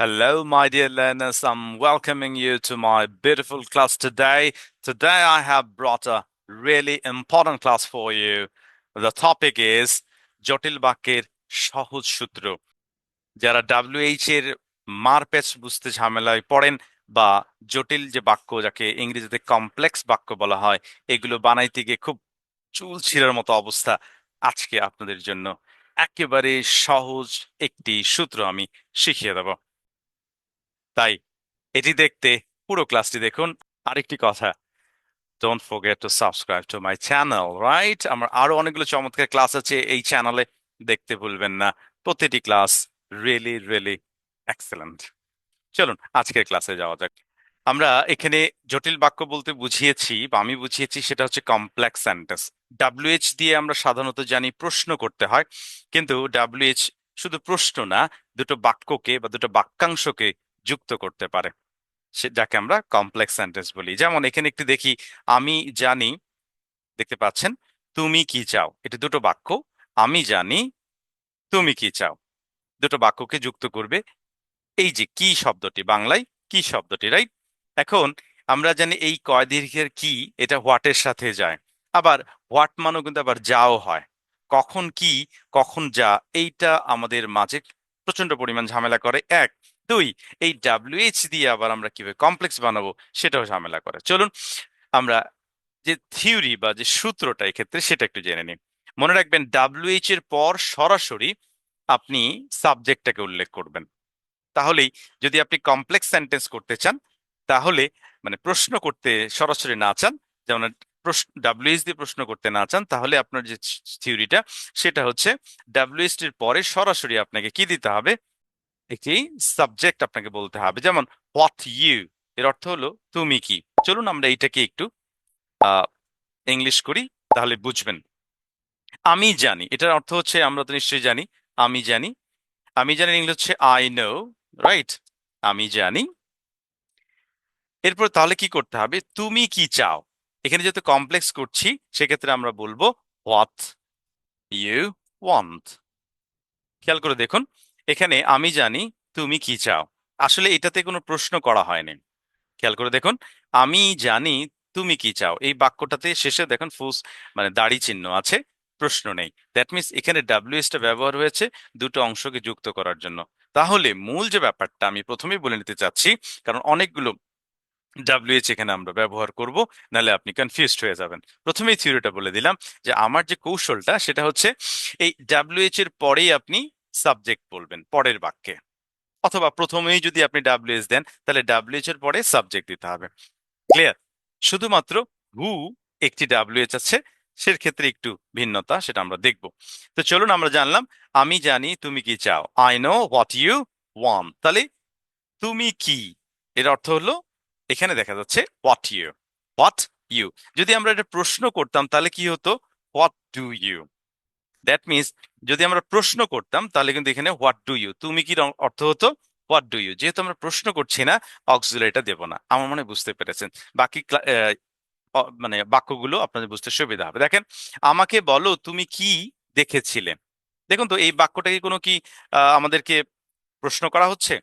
Hello, my dear learners. I'm welcoming you to my beautiful class today. Today, I have brought a really important class for you. The topic is জটিল বাক্যের সহজ সূত্র যারা WH এর মারপ্যাচ বুঝতে ঝামেলায় পড়েন বা জটিল যে বাক্য যাকে ইংরেজিতে কমপ্লেক্স বাক্য বলা হয় এগুলো বানাইতে গিয়ে খুব চুল ছিঁড়ার মতো অবস্থা আজকে আপনাদের জন্য একেবারে সহজ একটি সূত্র আমি শিখিয়ে দেব তাই এটি দেখতে পুরো ক্লাসটি দেখুন। আরেকটি কথা don't forget to subscribe to my channel right আমার আরও অনেকগুলো চমৎকার ক্লাস আছে এই চ্যানেলে দেখতে ভুলবেন না। প্রতিটি ক্লাস রিয়েলি রিয়েলি এক্সেলেন্ট চলুন, আজকের ক্লাসে যাওয়া যাক। আমরা এখানে জটিল বাক্য বলতে বুঝিয়েছি, বা আমি বুঝিয়েছি সেটা হচ্ছে কমপ্লেক্স সেন্টেন্স ডাব্লিউএইচ দিয়ে আমরা সাধারণত জানি প্রশ্ন করতে হয়, কিন্তু ডাব্লিউএইচ শুধু প্রশ্ন না, দুটো বাক্যকে বা দুটো বাক্যাংশকে যুক্ত করতে পারে। সে, যাকে আমরা কমপ্লেক্স সেন্টেন্স বলি। যেমন এখানে একটু দেখি, আমি জানি, দেখতে পাচ্ছেন, তুমি কি চাও? এটা দুটো বাক্য, আমি জানি, তুমি কি চাও? দুটো বাক্যকে যুক্ত করবে। এই যে কি শব্দটি, বাংলায় কি শব্দটি রাইট এখন আমরা জানি এই কয় দীর্ঘের কি, এটা হোয়াটের সাথে যায়। আবার হোয়াট মানেও কিন্তু আবার যাও হয়। কখন কি, কখন যা, এইটা আমাদের মাঝে প্রচণ্ড পরিমাণ ঝামেলা করে। এক দুই, এই ডাব্লিউএইচ দিয়ে আবার আমরা কীভাবে কমপ্লেক্স বানাবো সেটাও ঝামেলা করে। চলুন আমরা যে থিওরি বা যে সূত্রটা এক্ষেত্রে সেটা একটু জেনে নিই। মনে রাখবেন ডাব্লিউএইচ এর পর সরাসরি আপনি সাবজেক্টটাকে উল্লেখ করবেন। তাহলেই যদি আপনি কমপ্লেক্স সেন্টেন্স করতে চান, তাহলে মানে প্রশ্ন করতে সরাসরি না চান, যেমন প্রশ্ন ডাব্লিউএস দিয়ে প্রশ্ন করতে না চান, তাহলে আপনার যে থিওরিটা সেটা হচ্ছে ডাব্লিউএস এর পরে সরাসরি আপনাকে কি দিতে হবে? একটি সাবজেক্ট আপনাকে বলতে হবে। যেমন হোয়াট ইউ এর অর্থ হলো, তুমি কি? চলুন আমরা এইটাকে একটু ইংলিশ করি, তাহলে বুঝবেন। আমি জানি, এটার অর্থ হচ্ছে, আমরা তো নিশ্চয়ই জানি, আমি জানি। আমি জানি ইংলিশ হচ্ছে আই নো রাইট আমি জানি। এরপর তাহলে কি করতে হবে? তুমি কি চাও? এখানে যেহেতু কমপ্লেক্স করছি, সেক্ষেত্রে আমরা বলব হোয়াট ইউ ওয়ান্ট খেয়াল করে দেখুন। এখানে আমি জানি তুমি কি চাও। আসলে এটাতে কোনো প্রশ্ন করা হয়নি। খেয়াল করে দেখুন, আমি জানি তুমি কি চাও। এই বাক্যটাতে শেষে দেখুন ফুস মানে দাড়ি চিহ্ন আছে, প্রশ্ন নেই। দ্যাট মিনস এখানে ডাব্লিউএস টা ব্যবহার হয়েছে দুটো অংশকে যুক্ত করার জন্য। তাহলে মূল যে ব্যাপারটা আমি প্রথমেই বলে নিতে চাচ্ছি, কারণ অনেকগুলো ডাব্লিউএইচ এখানে আমরা ব্যবহার করব, নাহলে আপনি কনফিউজড হয়ে যাবেন। প্রথমেই থিওরিটা বলে দিলাম যে আমার যে কৌশলটা সেটা হচ্ছে, এই ডাব্লিউএইচ এর পরেই আপনি সাবজেক্ট বলবেন, পরের বাক্যে। অথবা প্রথমেই যদি আপনি ডাব্লিউএস দেন, তাহলে ডাব্লিউএইচ এর পরে সাবজেক্ট দিতে হবে। ক্লিয়ার শুধুমাত্র হু একটি ডাব্লিউএইচ আছে সেক্ষেত্রে একটু ভিন্নতা সেটা আমরা দেখব। তো চলুন আমরা জানলাম, আমি জানি তুমি কি চাও। I know what you want তাহলে তুমি কি? এর অর্থ হলো, এখানে দেখা যাচ্ছে হোয়াট ইউ হোয়াট ইউ যদি আমরা এটা প্রশ্ন করতাম, তাহলে কি হতো? What do you that means যদি আমরা প্রশ্ন করতাম, তাহলে কিন্তু এখানে হোয়াট ডু ইউ তুমি কি অর্থ হতো হোয়াট ডু ইউ যেহেতু আমরা প্রশ্ন করছি না অক্সিলারিটা দেবো না। আমার মনে বুঝতে পেরেছেন। বাকি মানে বাক্যগুলো আপনাদের বুঝতে সুবিধা হবে। দেখেন, আমাকে বলো তুমি কি দেখেছিলে? দেখুন তো, এই বাক্যটাকে কোনো কি আমাদেরকে প্রশ্ন করা হচ্ছে?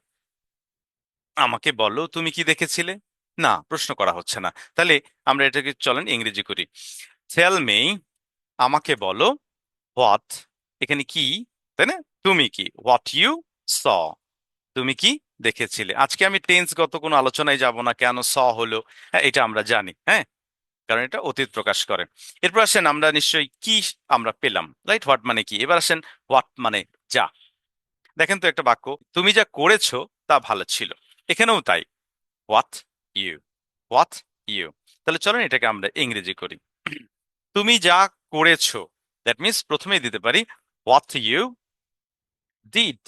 আমাকে বলো তুমি কি দেখেছিলে? না, প্রশ্ন করা হচ্ছে না। তাহলে আমরা এটাকে চলেন ইংরেজি করি। টেল মি আমাকে বলো হোয়াট এখানে কি? তাই না? তুমি কি? হোয়াট ইউ স তুমি কি দেখেছিলে? আজকে আমি টেন্সগত কোনো আলোচনায় যাব না কেন স হলো? হ্যাঁ এটা আমরা জানি হ্যাঁ? কারণ এটা অতীত প্রকাশ করে। এরপর আসেন আমরা নিশ্চয়ই কি আমরা পেলাম রাইট হোয়াট মানে কি? এবার আসেন হোয়াট মানে যা। দেখেন তো একটা বাক্য, তুমি যা করেছ তা ভালো ছিল। এখানেও তাই। হোয়াট ইউ হোয়াট ইউ তাহলে চলেন এটাকে আমরা ইংরেজি করি। তুমি যা করেছ দ্যাট মিনস প্রথমেই দিতে পারি হোয়াট ইউ ডিড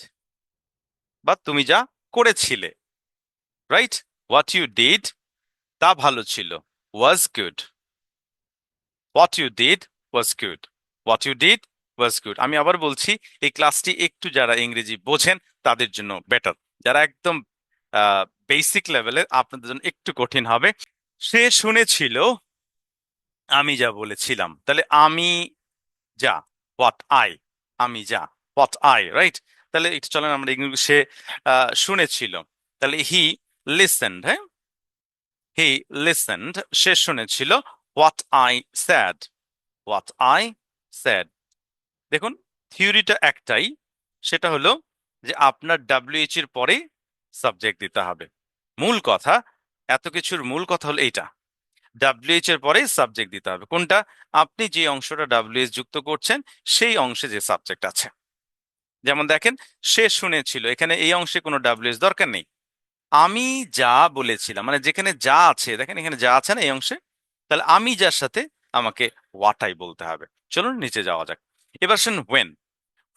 বা তুমি যা করেছিলে রাইট হোয়াট ইউ ডিড তা ভালো ছিল was good what you did was good what you did was good আমি আবার বলছি, এই ক্লাসটি একটু যারা ইংরেজি বোঝেন, তাদের জন্য বেটার যারা একদম বেসিক লেভেলে আপনাদের জন্য একটু কঠিন হবে। সে শুনেছিল, আমি যা বলেছিলাম। তাহলে আমি যা হোয়াট আই আমি যা হোয়াট আই রাইট তাহলে একটু চলেন আমরা আহ, শুনেছিল। তাহলে হি লিসেন্ড হ্যাঁ? হি লিসেন্ড সে শুনেছিল what I said what I said দেখুন থিওরিটা একটাই সেটা হলো যে আপনার ডাব্লিউএইচ এর পরে সাবজেক্ট দিতে হবে। মূল কথা এত কিছুর মূল কথা হলো এইটা। ডাব্লিউএইচ এর পরেই সাবজেক্ট দিতে হবে। কোনটা? আপনি যে অংশটা ডাব্লিউএইচ যুক্ত করছেন, সেই অংশে যে সাবজেক্ট আছে। যেমন দেখেন, সে শুনেছিল, এখানে এই অংশে কোনো ডাব্লিউএইচ দরকার নেই। আমি যা বলেছিলাম মানে যেখানে যা আছে, দেখেন এখানে যা আছে না এই অংশে, তাহলে আমি যার সাথে আমাকে ওয়াটাই বলতে হবে। চলুন নিচে যাওয়া যাক। এবার শুন হোয়েন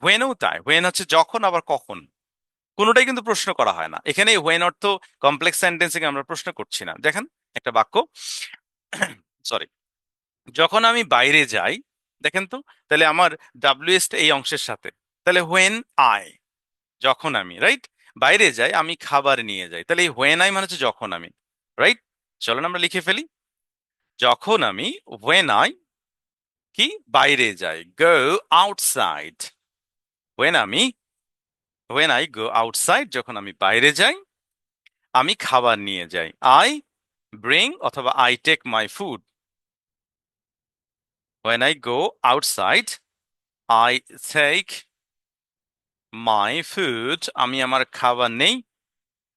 হোয়েনও তাই। হোয়েন হচ্ছে যখন, আবার কখন। কোনোটাই কিন্তু প্রশ্ন করা হয় না। এখানে হোয়েন অর্থ কমপ্লেক্স সেন্টেন্সিং আমরা প্রশ্ন করছি না। দেখেন, একটা বাক্য। সরি যখন আমি বাইরে যাই, দেখেন তো, তাহলে আমার ডাব্লিউএস এই অংশের সাথে। তাহলে হোয়েন আই যখন আমি রাইট বাইরে যাই, আমি খাবার নিয়ে যাই। তাহলে এই হোয়েন আই মানে হচ্ছে যখন আমি রাইট চলুন আমরা লিখে ফেলি। যখন আমি হোয়েন আই কি? বাইরে যাই গো আউটসাইড হোয়েন আমি হোয়েন আই গো আউটসাইড যখন আমি বাইরে যাই, আমি খাবার নিয়ে যাই। আই ব্রিং অথবা I take my food when I go outside, I take my food. আমি আমার খাবার নেই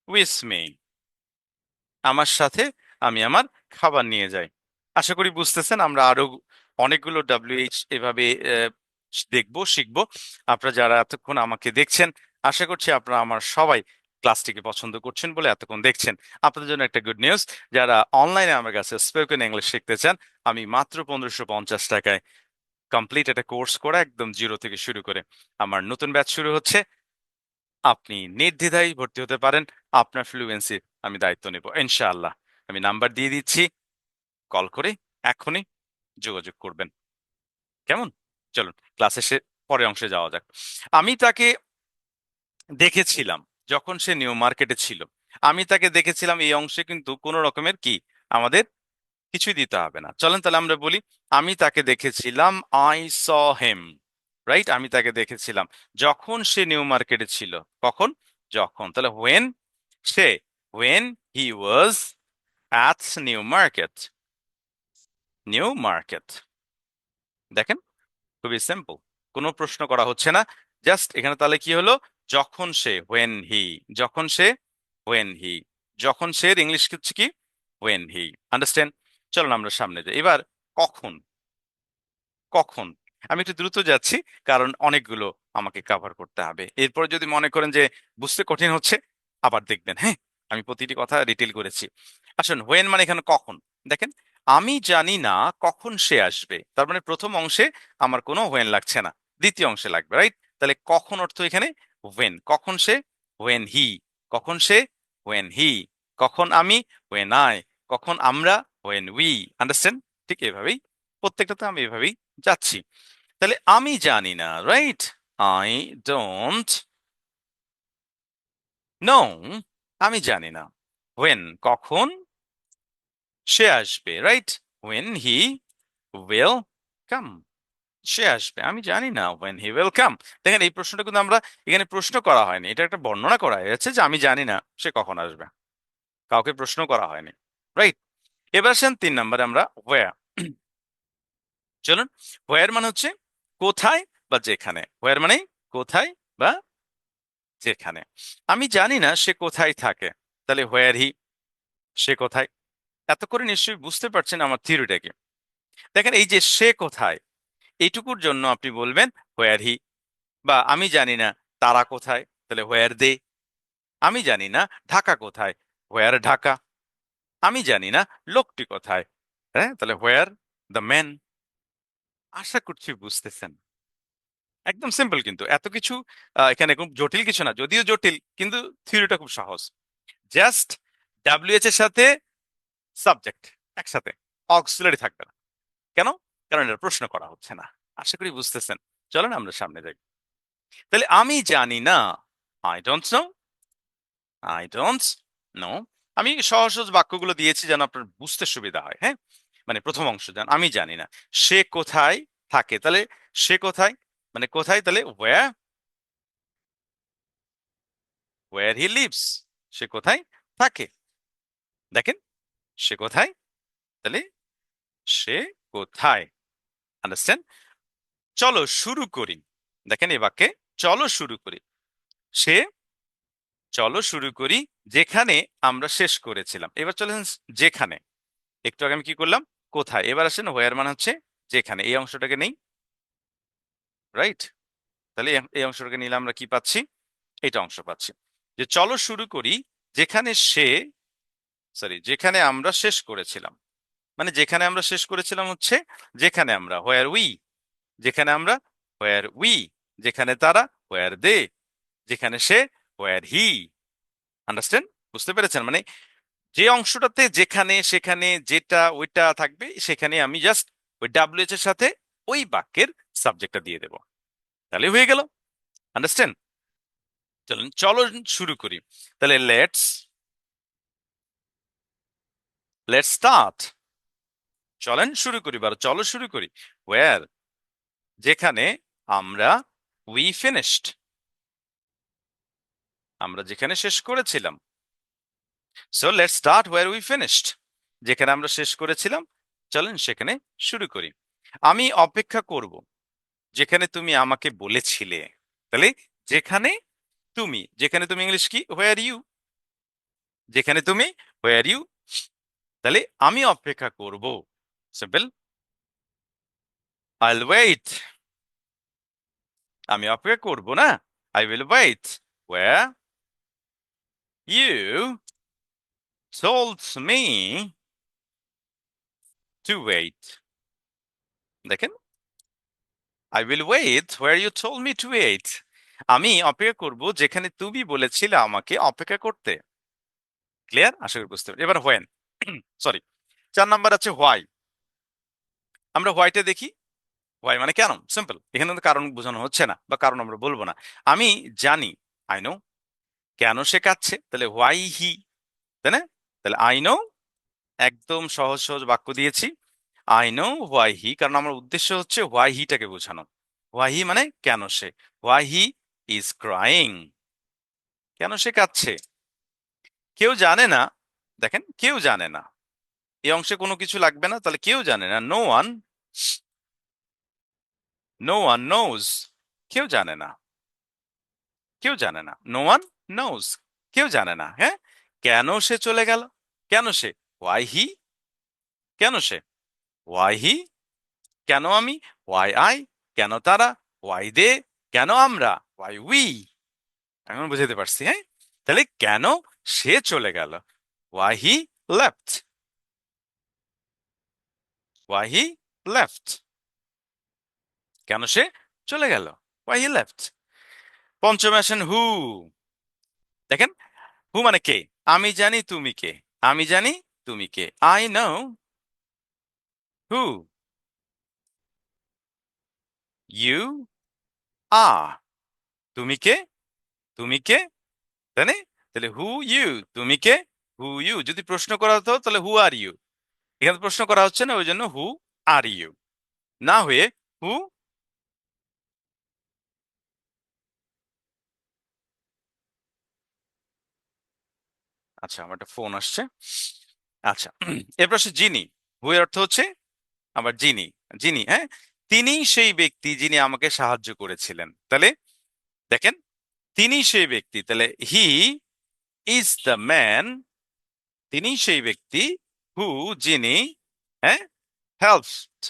with me. আমার সাথে আমি আমার খাবার নিয়ে যাই আশা করি বুঝতেছেন আমরা আরও অনেকগুলো ডাব্লিউএইচ এভাবে দেখব শিখব আপনারা যারা এতক্ষণ আমাকে দেখছেন আশা করছি আপনারা আমার সবাই ক্লাসটিকে পছন্দ করছেন বলে এতক্ষণ দেখছেন। আপনাদের জন্য একটা গুড নিউজ যারা অনলাইনে আমার কাছে স্পোকেন ইংলিশ শিখতে চান, আমি মাত্র পনেরোশো পঞ্চাশ টাকায় কমপ্লিট একটা কোর্স করা একদম জিরো থেকে শুরু করে। আমার নতুন ব্যাচ শুরু হচ্ছে। আপনি নির্দ্বিধায় ভর্তি হতে পারেন। আপনার ফ্লুয়েন্সি আমি দায়িত্ব নেব, ইনশাআল্লাহ। আমি নাম্বার দিয়ে দিচ্ছি। কল করে এখনই যোগাযোগ করবেন। কেমন? চলুন ক্লাসে সে, পরের অংশে যাওয়া যাক। আমি তাকে দেখেছিলাম। যখন সে নিউ মার্কেটে ছিল। আমি তাকে দেখেছিলাম, এই অংশে কিন্তু কোনো রকমের কি? আমাদের কিছুই দিতে হবে না। চলেন তাহলে আমরা বলি, আমি তাকে দেখেছিলাম আই স হেম রাইট আমি তাকে দেখেছিলাম। যখন সে নিউ মার্কেটে ছিল, কখন? যখন। তাহলে when say when he was at New Market. New Market. দেখেন? খুবই সিম্পল কোনো প্রশ্ন করা হচ্ছে না। জাস্ট এখানে তাহলে কি হলো? যখন সে হোয়েন হি যখন সে হোয়েন হি যখন সে ইংলিশ হচ্ছে কি? হোয়েন হি আন্ডারস্ট্যান্ড চলুন আমরা সামনে যাই। এবার কখন? কখন? আমি একটু দ্রুত যাচ্ছি, কারণ অনেকগুলো আমাকে কভার করতে হবে। এরপর যদি মনে করেন যে বুঝতে কঠিন হচ্ছে, আবার দেখবেন হ্যাঁ আমি প্রতিটি কথা ডিটেল করেছি। আসুন হোয়েন মানে এখানে কখন? দেখেন, আমি জানি না কখন সে আসবে। তার মানে প্রথম অংশে আমার কোনো হোয়েন লাগছে না, দ্বিতীয় অংশে লাগবে রাইট তাহলে কখন অর্থ এখানে? হোয়েন কখন সে হোয়েন হি কখন সে হোয়েন হি কখন আমি হোয়েন আই কখন আমরা হোয়েন উই আন্ডারস্ট্যান্ড ঠিক এভাবেই, প্রত্যেকটাতে আমি এভাবেই যাচ্ছি। তাহলে আমি জানি না রাইট আই ডোন্ট নো আমি জানি না। হোয়েন কখন সে আসবে right when he will come সে আসবে। আমি জানি না হোয়েন হি উইল কাম দেখেন, এই প্রশ্নটা কিন্তু আমরা এখানে প্রশ্ন করা হয়নি। এটা একটা বর্ণনা করা হয়েছে যে আমি জানি না সে কখন আসবে। কাউকে প্রশ্ন করা হয়নি। রাইট এবার আসেন তিন নম্বরে আমরা হোয়ার চলুন। হোয়ার মানে হচ্ছে কোথায় বা যেখানে। হোয়ার মানে কোথায় বা যেখানে। আমি জানি না সে কোথায় থাকে। তাহলে হোয়ার হি সে কোথায়? এত করে নিশ্চয়ই বুঝতে পারছেন আমার থিওরিটাকে দেখেন, এই যে সে কোথায় এইটুকুর জন্য আপনি বলবেন হোয়ার হি বা, আমি জানি না, তারা কোথায়? তাহলে হোয়ার দে আমি জানি না, ঢাকা কোথায়? হোয়ার ঢাকা? আমি জানি না, লোকটি কোথায়? হ্যাঁ তাহলে হোয়ার দ্য ম্যান আশা করছি বুঝতেছেন। একদম সিম্পল কিন্তু, এত কিছু এখানে খুব জটিল কিছু না, যদিও জটিল, কিন্তু থিওরিটা খুব সহজ। জাস্ট ডাব্লিউএচ এর সাথে সাবজেক্ট, একসাথে, অক্সিলারি থাকবে না। কেন? কারণ এটা প্রশ্ন করা হচ্ছে না। আশা করি বুঝতেছেন। চলেন আমরা সামনে যাই। তাহলে আমি জানি না। I don't know I don't know আমি সহজ সহজ বাক্যগুলো দিয়েছি যেন আপনার বুঝতে সুবিধা হয় হ্যাঁ? মানে প্রথম অংশ যেন, আমি জানি না। সে কোথায় থাকে? তাহলে সে কোথায়? মানে কোথায়? তাহলে ওয়া ওয়ার হি লিভস সে কোথায় থাকে? দেখেন, সে কোথায়? তাহলে সে কোথায়? আন্ডারস্ট্যান্ড চলো শুরু করি। দেখেন এই বাক্যে, চলো শুরু করি। সে, চলো শুরু করি যেখানে আমরা শেষ করেছিলাম। এবার চলে আসেন যেখানে। একটু আগে আমি কি করলাম? কোথায়? এবার আসেন হোয়ার মানে হচ্ছে যেখানে। এই অংশটাকে নেই। রাইট তাহলে এই অংশটাকে নিলে আমরা কি পাচ্ছি? এটা অংশ পাচ্ছি। যে চলো শুরু করি যেখানে সে সরি যেখানে আমরা শেষ করেছিলাম। মানে যেখানে আমরা শেষ করেছিলাম হচ্ছে যেখানে আমরা হোয়ার উই যেখানে আমরা হোয়ার উই যেখানে তারা হোয়ার দে যেখানে সে হোয়ার হি আন্ডারস্ট্যান্ড বুঝতে পেরেছেন? মানে যে অংশটাতে যেখানে, সেখানে, যেটা, ওইটা থাকবে, সেখানে আমি জাস্ট ওই ডাব্লিউএচ এর সাথে ওই বাক্যের সাবজেক্টটা দিয়ে দেব। তাহলে হয়ে গেল। আন্ডারস্ট্যান্ড চলুন, চলো শুরু করি। তাহলে লেটস লেটস স্টার্ট চলেন শুরু করি, বার, চলো শুরু করি। ওয়ার যেখানে আমরা উই ফিনিশড আমরা যেখানে শেষ করেছিলাম। So let's start where we finished যেখানে আমরা শেষ করেছিলাম, চলেন সেখানে শুরু করি। আমি অপেক্ষা করব, যেখানে তুমি আমাকে বলেছিলে। তাহলে, যেখানে তুমি যেখানে তুমি ইংলিশ কি? হোয়ার ইউ যেখানে তুমি হোয়ার ইউ তাহলে, আমি অপেক্ষা করব। সিম্পল আইল ওয়েট আমি অপেক্ষা করব, না? I will wait where you told me to wait. দেখেন I will wait where you told me to wait. আমি অপেক্ষা করব যেখানে তুমি বলেছিলে আমাকে অপেক্ষা করতে। ক্লিয়ার আশা করি বুঝতে পারি এবার হোয়েন সরি চার নাম্বার আছে হোয়াই আমরা হোয়াইটে দেখি হোয়াই মানে কেন? সিম্পল এখানে তো কারণ বোঝানো হচ্ছে না বা কারণ আমরা বলব না। আমি জানি আই নো কেন সে কাচ্ছে তাহলে হোয়াই হি তাই না? তাহলে আই নো একদম সহজ সহজ বাক্য দিয়েছি। আই নো হোয়াই হি কারণ আমার উদ্দেশ্য হচ্ছে হোয়াই হিটাকে বোঝানো। হোয়াই হি মানে কেন সে? হোয়াই হি ইজ ক্রাইং কেন সে কাচ্ছে কেউ জানে না, দেখেন, কেউ জানে না। এই অংশে কোনো কিছু লাগবে না, তাহলে কেউ জানে না no one no one knows কেউ জানে না, কেউ জানে না নো ওয়ান নোজ কেউ জানে না হ্যাঁ? কেন সে চলে গেল? কেন সে? ওয়াই হি কেন সে? ওয়াই হি কেন আমি? ওয়াই আই কেন তারা? ওয়াই দে কেন আমরা? ওয়াই উই এখন বুঝাতে পারছি হ্যাঁ? তাহলে কেন সে চলে গেল? Why he left why he left কেন সে চলে গেল? ওয়াই হি লেফট পঞ্চম আসেন হু দেখেন হু মানে কে? আমি জানি তুমি কে। আমি জানি তুমি কে। I know who you are তুমি কে? তুমি কে? তাই? তাহলে হু ইউ তুমি কে? হু ইউ যদি প্রশ্ন করা হতো, তাহলে হু আর ইউ এখানে প্রশ্ন করা হচ্ছে না ওই জন্য হু আর ইউ না হয়ে হু আচ্ছা আমার একটা ফোন আসছে। আচ্ছা এরপর আসে যিনি হু এর অর্থ হচ্ছে? আবার যিনি যিনি হ্যাঁ? তিনি সেই ব্যক্তি যিনি আমাকে সাহায্য করেছিলেন। তাহলে দেখেন, তিনি সেই ব্যক্তি, তাহলে হি ইজ দ্য ম্যান তিনি সেই ব্যক্তি হু যিনি হ্যাঁ helped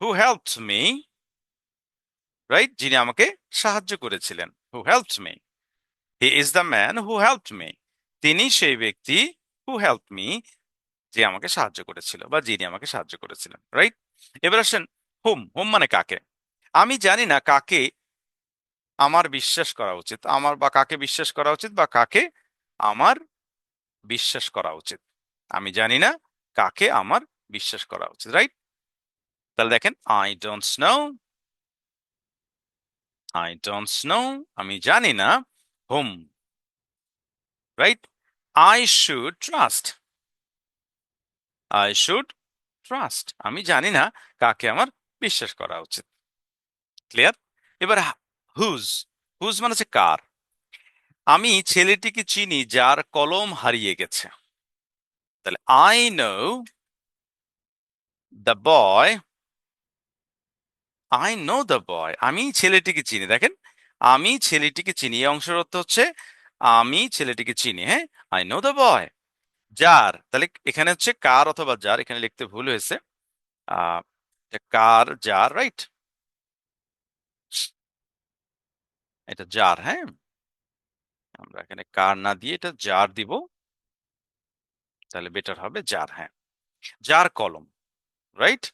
who helped me right যিনি আমাকে সাহায্য করেছিলেন। Who helped me he is the man who helped me তিনি সেই ব্যক্তি হু হেল্প মি যে আমাকে সাহায্য করেছিল বা যিনি আমাকে সাহায্য করেছিলেন। রাইট এবার আসেন হুম হুম মানে কাকে? আমি জানি না কাকে আমার বিশ্বাস করা উচিত। আমার বা কাকে বিশ্বাস করা উচিত বা কাকে আমার বিশ্বাস করা উচিত। আমি জানি না কাকে আমার বিশ্বাস করা উচিত রাইট তাহলে দেখেন I don't know I don't know আমি জানি না হুম right I should trust I should trust আমি জানি না কাকে আমার বিশ্বাস করা উচিত। ক্লিয়ার এবার হুজ হুজ মানে হচ্ছে কার। আমি ছেলেটিকে চিনি যার কলম হারিয়ে গেছে। তাহলে I know the boy I know the boy আমি ছেলেটিকে চিনি। দেখেন, আমি ছেলেটিকে চিনি, এই অংশের অর্থ হচ্ছে আমি ছেলেটিকে চিনি হ্যাঁ? আই নো দ্য বয় যার, তাহলে এখানে হচ্ছে কার অথবা যার, এখানে লিখতে ভুল হয়েছে। কার, যার রাইট এটা যার হ্যাঁ? আমরা এখানে কার না দিয়ে এটা যার দিব। তাহলে বেটার হবে যার হ্যাঁ। যার কলম রাইট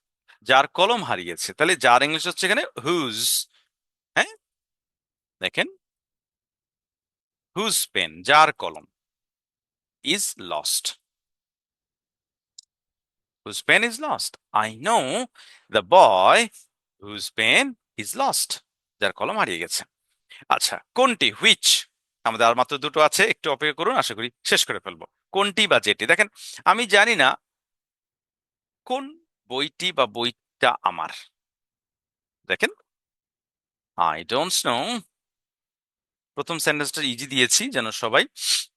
যার কলম হারিয়েছে, তাহলে যার ইংলিশ হচ্ছে এখানে হুজ হ্যাঁ? দেখেন। হুজ পেন যার কলম is lost whose pen is lost I know the boy whose pen is lost যার কলম হারিয়ে গেছে। আচ্ছা কোনটি? হুইচ আমাদের আর মাত্র দুটো আছে, একটু অপেক্ষা করুন, আশা করি শেষ করে ফেলব। কোনটি বা যেটি? দেখেন, আমি জানি না কোন বইটি বা বইটা আমার। দেখেন আই ডোন্ট নো প্রথম সেন্টেন্সটা ইজি দিয়েছি যেন সবাই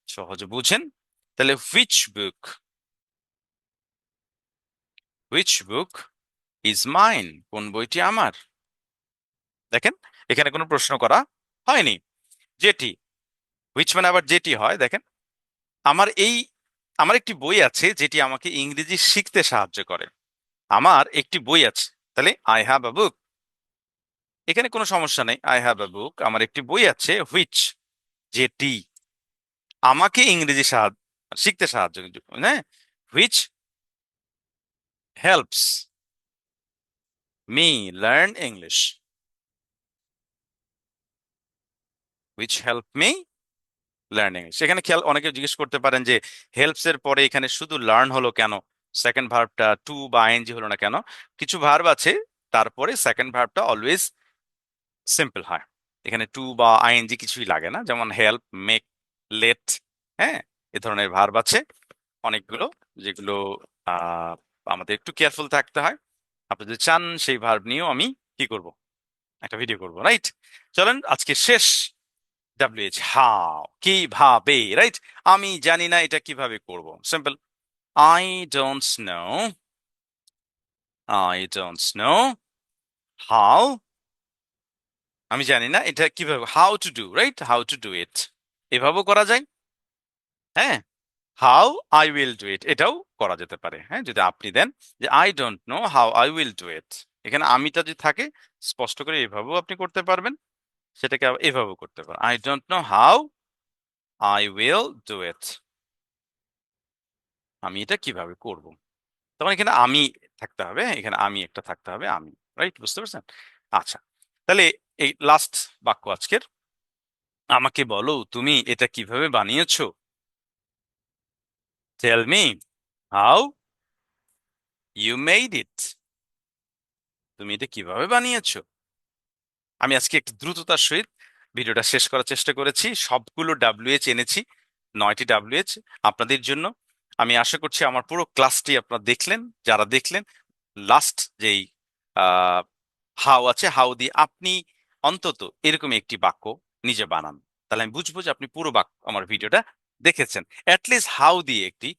সহজে বুঝেন। তাহলে which book which book is mine কোন বইটি আমার? দেখেন, এখানে কোনো প্রশ্ন করা হয়নি। যেটি হুইচ মানে আবার যেটি হয়, দেখেন, আমার এই, আমার একটি বই আছে যেটি আমাকে ইংরেজি শিখতে সাহায্য করে। আমার একটি বই আছে, তাহলে আই হ্যাভ আ বুক এখানে কোনো সমস্যা নেই আই হ্যাভ আ বুক আমার একটি বই আছে হুইচ যেটি আমাকে ইংরেজি সাহায্য, শিখতে সাহায্য হ্যাঁ? Which helps me learn English which help me learning সেখানে খেয়াল, অনেকে জিজ্ঞেস করতে পারেন যে হেল্পস এর পরে এখানে শুধু লার্ন হলো কেন? সেকেন্ড ভার্বটা টু বা আইএনজি হলো না কেন? কিছু ভার্ব আছে, তারপরে সেকেন্ড ভার্বটা অলওয়েজ সিম্পল হয়। এখানে টু বা আইএনজি কিছুই লাগে না, যেমন হেল্প মেক লেট হ্যাঁ? এ ধরনের ভার্ব আছে। অনেকগুলো, যেগুলো আমাদের একটু কেয়ারফুল থাকতে হয়। আপনি যদি চান, সেই ভার্ব নিয়েও আমি কি করব? একটা ভিডিও করব রাইট চলেন, আজকে শেষ ডাব্লিউএইচ হাউ কীভাবে রাইট আমি জানি না এটা কীভাবে করব। Simple I don't know I don't know how আমি জানি না এটা কীভাবে how to do right how to do it এভাবেও করা যায়? হ্যাঁ। How I will do it এটাও করা যেতে পারে। হ্যাঁ যদি আপনি দেন যে I don't know how I will do it এখানে আমিটা যদি থাকে, স্পষ্ট করে এভাবেও আপনি করতে পারবেন। সেটাকে এভাবেও করতে পারো। I don't know how I will do it আমি এটা কীভাবে করব? তখন এখানে আমি থাকতে হবে, এখানে আমি একটা থাকতে হবে, আমি রাইট বুঝতে পারছেন? আচ্ছা তাহলে এই লাস্ট বাক্য আজকের। আমাকে বলো, তুমি এটা কীভাবে বানিয়েছ? Tell me how you made it তুমি এটা কীভাবে বানিয়েছো? আমি আজকে একটু দ্রুততার সহিত ভিডিওটা শেষ করার চেষ্টা করেছি। সবগুলো ডাব্লিউএচ এনেছি, নয়টি ডাব্লিউএচ আপনাদের জন্য। আমি আশা করছি আমার পুরো ক্লাসটি আপনারা দেখলেন, যারা দেখলেন লাস্ট যেই হাউ আছে হাউ দিয়ে আপনি অন্তত এরকম একটি বাক্য নিজে বানান। তাহলে আমি বুঝব যে আপনি পুরো বাক্য, আমার ভিডিওটা দেখেছেন। অ্যাটলিস্ট হাউ দিয়ে একটি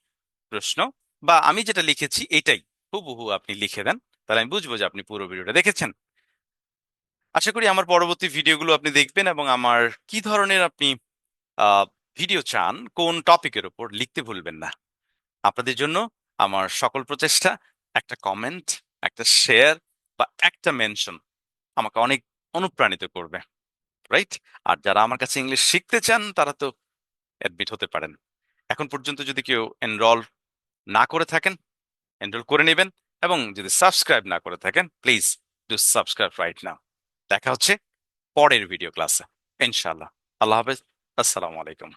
প্রশ্ন, বা আমি যেটা লিখেছি এটাই, হুবহু আপনি লিখে দেন। তাহলে আমি বুঝব যে আপনি পুরো ভিডিওটা দেখেছেন। আশা করি আমার পরবর্তী ভিডিওগুলো আপনি দেখবেন এবং আমার কি ধরনের আপনি ভিডিও চান কোন টপিকের উপর লিখতে ভুলবেন না। আপনাদের জন্য আমার সকল প্রচেষ্টা, একটা কমেন্ট একটা শেয়ার বা একটা মেনশন আমাকে অনেক অনুপ্রাণিত করবে রাইট আর যারা আমার কাছে ইংলিশ শিখতে চান, তারা তো অ্যাডমিট হতে পারেন। এখন পর্যন্ত যদি কেউ এনরোল না করে থাকেন এনরোল করে নেবেন এবং যদি সাবস্ক্রাইব না করে থাকেন please do subscribe right now দেখা হচ্ছে পরের ভিডিও ক্লাসে ইনশাল্লাহ আল্লাহ হাফেজ আসসালামু আলাইকুম।